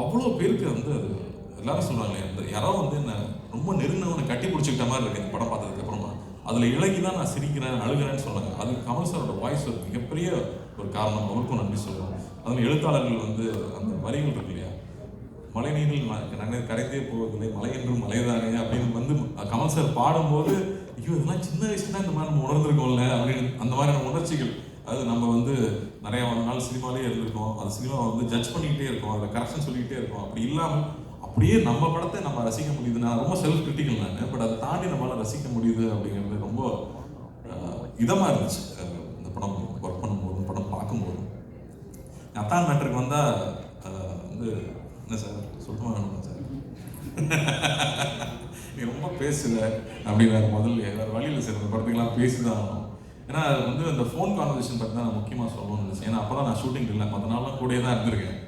அவ்வளோ பேருக்கு வந்து அது எல்லாரும் சொல்கிறாங்களே அந்த யாரோ வந்து என்ன ரொம்ப நெருங்கினவனை கட்டி பிடிச்சிக்கிட்ட மாதிரி இருக்கு இந்த படம் பார்த்ததுக்கு அப்புறமா. அதில் இலகி தான் நான் சிரிக்கிறேன் அழுகிறேன்னு சொன்னாங்க அது கமல் சாரோட வாய்ஸ் ஒரு மிகப்பெரிய ஒரு காரணம். அவருக்கும் நன்றி சொல்லுவோம் அதில் எழுத்தாளர்கள் வந்து அந்த வரிகள் இருக்கு இல்லையா? மழை நீரில் நாங்கள் கரைந்தே போவதில்லை மலை என்றும் மலைதானே அப்படின்னு வந்து கமல் சார் பாடும்போது ஐயோ இதெல்லாம் சின்ன வயசுல இந்த மாதிரி நம்ம உணர்ந்திருக்கோம்ல அப்படின்னு அந்த மாதிரியான உணர்ச்சிகள் அது நம்ம வந்து நிறைய நாள் சினிமாலே இருந்திருக்கோம். அந்த சினிமாவை வந்து ஜட்ஜ் பண்ணிக்கிட்டே இருக்கோம். அதில் கரெக்ஷன் சொல்லிக்கிட்டே இருக்கோம். அப்படி இல்லாமல் அப்படியே நம்ம படத்தை நம்ம ரசிக்க முடியுது. நான் ரொம்ப செல்ஃப் கிரிட்டிக்கல் நான். பட் அதை தாண்டி நம்மளால் ரசிக்க முடியுது அப்படிங்கிறது ரொம்ப இதமாக இருந்துச்சு. இந்த படம் ஒர்க் பண்ணும்போது படம் பார்க்கும்போதும். அத்தான் மேட்டருக்கு வந்தால் வந்து என்ன சார்? சொல்லுமா வேணுமா சார்? நீ ரொம்ப பேசுற. அப்படிங்கிற முதல்ல. வேறு வழியில் சார். இந்த படத்துக்கெல்லாம் பேசிதான் ஆகணும். ஏன்னா வந்து அந்த ஃபோன் கான்வர்சேஷன் பற்றி தான் நான் முக்கியமாக சொல்லணும்னு நினச்சேன். ஏன்னா அப்போ தான் நான் ஷூட்டிங் இல்லை. மற்ற நாள்லாம் கூடயே தான் இருந்திருக்கேன்.